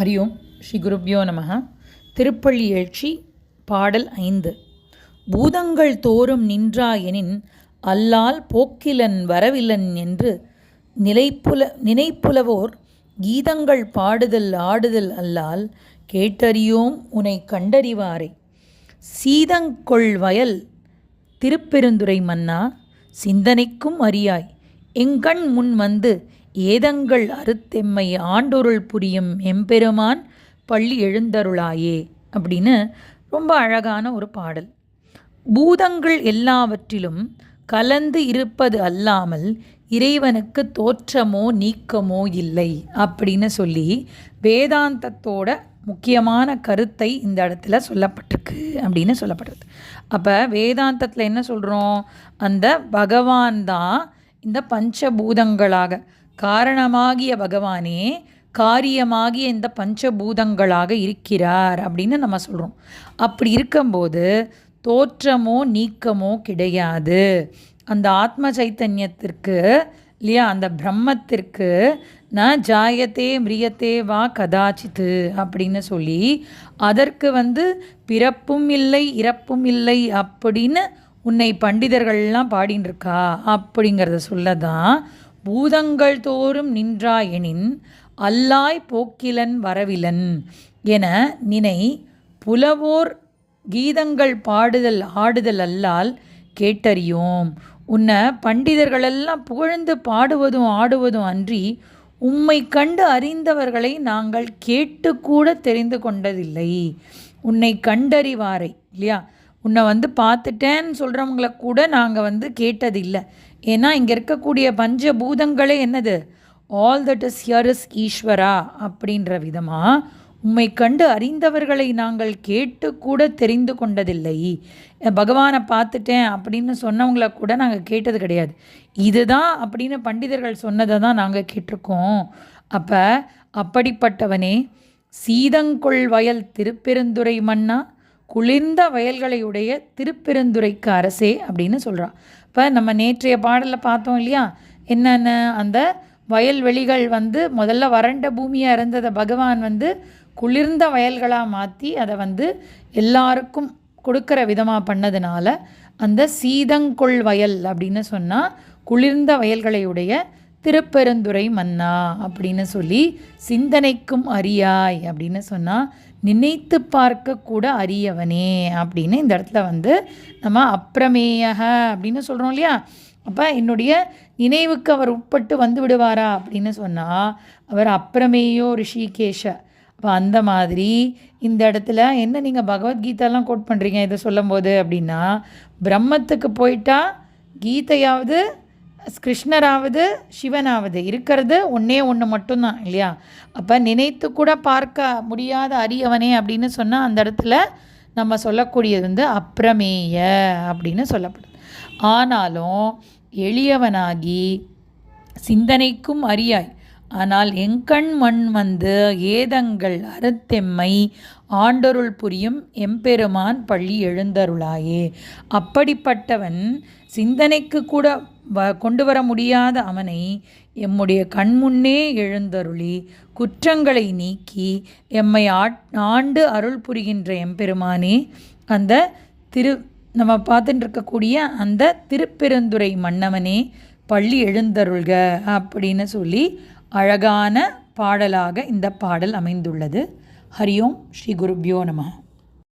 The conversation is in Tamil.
ஹரி ஓம் ஸ்ரீ குருப்யோ நம திருப்பள்ளி எழுச்சி பாடல் ஐந்து. பூதங்கள் தோறும் நின்றாயெனின் அல்லால் போக்கிலன் வரவிலன் என்று நிலைப்புல நினைப்புலவோர் கீதங்கள் பாடுதல் ஆடுதல் அல்லால் கேட்டறியோம் உனை கண்டறிவாரை. சீதங்கொள் வயல் திருப்பெருந்துறை மன்னா சிந்தனைக்கும் அறியாய். எங்கண் முன் வந்து ஏதங்கள் அறுத்தெம்மை ஆண்டொருள் புரியும் எம்பெருமான் பள்ளி எழுந்தருளாயே அப்படின்னு ரொம்ப அழகான ஒரு பாடல். பூதங்கள் எல்லாவற்றிலும் கலந்து இருப்பது அல்லாமல் இறைவனுக்கு தோற்றமோ நீக்கமோ இல்லை அப்படின்னு சொல்லி வேதாந்தத்தோட முக்கியமான கருத்தை இந்த இடத்துல சொல்லப்பட்டிருக்கு அப்படின்னு சொல்லப்படுறது அப்போ வேதாந்தத்தில் என்ன சொல்கிறோம் அந்த பகவான் தான் இந்த பஞ்சபூதங்களாக காரணமாகிய பகவானே காரியமாகிய இந்த பஞ்சபூதங்களாக இருக்கிறார் அப்படின்னு நம்ம சொல்கிறோம் அப்படி இருக்கும்போது தோற்றமோ நீக்கமோ கிடையாது. அந்த ஆத்ம சைத்தன்யத்திற்கு இல்லையா அந்த பிரம்மத்திற்கு ந ஜாயத்தே மிரியத்தே வா கதாச்சித்து அப்படின்னு சொல்லி அதற்கு வந்து பிறப்பும் இல்லை இறப்பும் இல்லை அப்படின்னு உன்னை பண்டிதர்கள்லாம் பாடின்னு இருக்கா அப்படிங்கிறத சொல்ல தான் பூதங்கள் தோறும் நின்றாயெனின் அல்லாய் போக்கிலன் வரவிலன் என நினை புலவோர் கீதங்கள் பாடுதல் ஆடுதல் அல்லால் கேட்டறியோம். உன்னை பண்டிதர்களெல்லாம் புகழ்ந்து பாடுவதும் ஆடுவதும் அன்றி உம்மை கண்டு அறிந்தவர்களை நாங்கள் கேட்டு கூட தெரிந்து கொண்டதில்லை. உன்னை கண்டறிவாரை இல்லையா? உன்னை வந்து பார்த்துட்டேன்னு சொல்கிறவங்கள கூட நாங்கள் வந்து கேட்டதில்லை. ஏன்னா இங்கே இருக்கக்கூடிய பஞ்ச பூதங்களே என்னது? All that is here is Eswara அப்படின்ற விதமாக உம்மை கண்டு அறிந்தவர்களை நாங்கள் கேட்டு கூட தெரிந்து கொண்டதில்லை. பகவானை பார்த்துட்டேன் அப்படின்னு சொன்னவங்கள கூட நாங்கள் கேட்டது கிடையாது. இதுதான் அப்படின்னு பண்டிதர்கள் சொன்னதை தான் நாங்கள் கேட்டிருக்கோம். அப்போ அப்படிப்பட்டவனே சீதங்கொள் வயல் திருப்பெருந்துறை மன்னா குளிர்ந்த வயல்களையுடைய திருப்பெருந்துரைக்கு அரசே அப்படின்னு சொல்கிறான் இப்போ நம்ம நேற்றைய பாடலில் பார்த்தோம் இல்லையா? என்னென்ன? அந்த வயல்வெளிகள் வந்து முதல்ல வறண்ட பூமியாக இருந்ததை பகவான் வந்து குளிர்ந்த வயல்களாக மாற்றி அதை வந்து எல்லாருக்கும் கொடுக்குற விதமாக பண்ணதுனால அந்த சீதங்கொள் வயல் அப்படின்னு சொன்னால் குளிர்ந்த வயல்களையுடைய திருப்பெருந்துறை மன்னா அப்படின்னு சொல்லி சிந்தனைக்கும் அறியாய் அப்படின்னு சொன்னால் நினைத்து பார்க்க கூட அரியவனே அப்படின்னு இந்த இடத்துல வந்து நம்ம அப்பிரமேயக அப்படின்னு சொல்கிறோம் இல்லையா? அப்போ என்னுடைய நினைவுக்கு அவர் உட்பட்டு வந்து விடுவாரா அப்படின்னு சொன்னால் அவர் அப்பிரமேயோ ரிஷிகேஷ. அப்போ அந்த மாதிரி இந்த இடத்துல என்ன நீங்கள் பகவத்கீதாலாம் கோட் பண்ணுறீங்க இதை சொல்லும்போது அப்படின்னா பிரம்மத்துக்கு போயிட்டா கீதையாவது கிருஷ்ணராவது சிவனாவது. இருக்கிறது ஒன்றே ஒன்று மட்டும்தான் இல்லையா? அப்போ நினைத்து கூட பார்க்க முடியாத அரியவனே அப்படின்னு சொன்னால் அந்த இடத்துல நம்ம சொல்லக்கூடியது வந்து அப்பிரமேய அப்படின்னு சொல்லப்படுது ஆனாலும் எளியவனாகி சிந்தனைக்கும் அறியாய் ஆனால் எங்கண் மண் வந்து ஏதங்கள் அறத்தெம்மை ஆண்டொருள் புரியும் எம்பெருமான் பள்ளி எழுந்தருளாயே. அப்படிப்பட்டவன் சிந்தனைக்கு கூட வ கொண்டு வர முடியாத அவனை எம்முடைய கண்முன்னே எழுந்தருளி குற்றங்களை நீக்கி எம்மை ஆண்டு அருள் புரிகின்ற எம்பெருமானே அந்த திரு நம்ம பார்த்துட்டு இருக்கக்கூடிய அந்த திருப்பெருந்துறை மன்னவனே பள்ளி எழுந்தருள்க அப்படின்னு சொல்லி அழகான பாடலாக இந்த பாடல் அமைந்துள்ளது. ஹரியோம் ஸ்ரீ குருப்யோ நமகா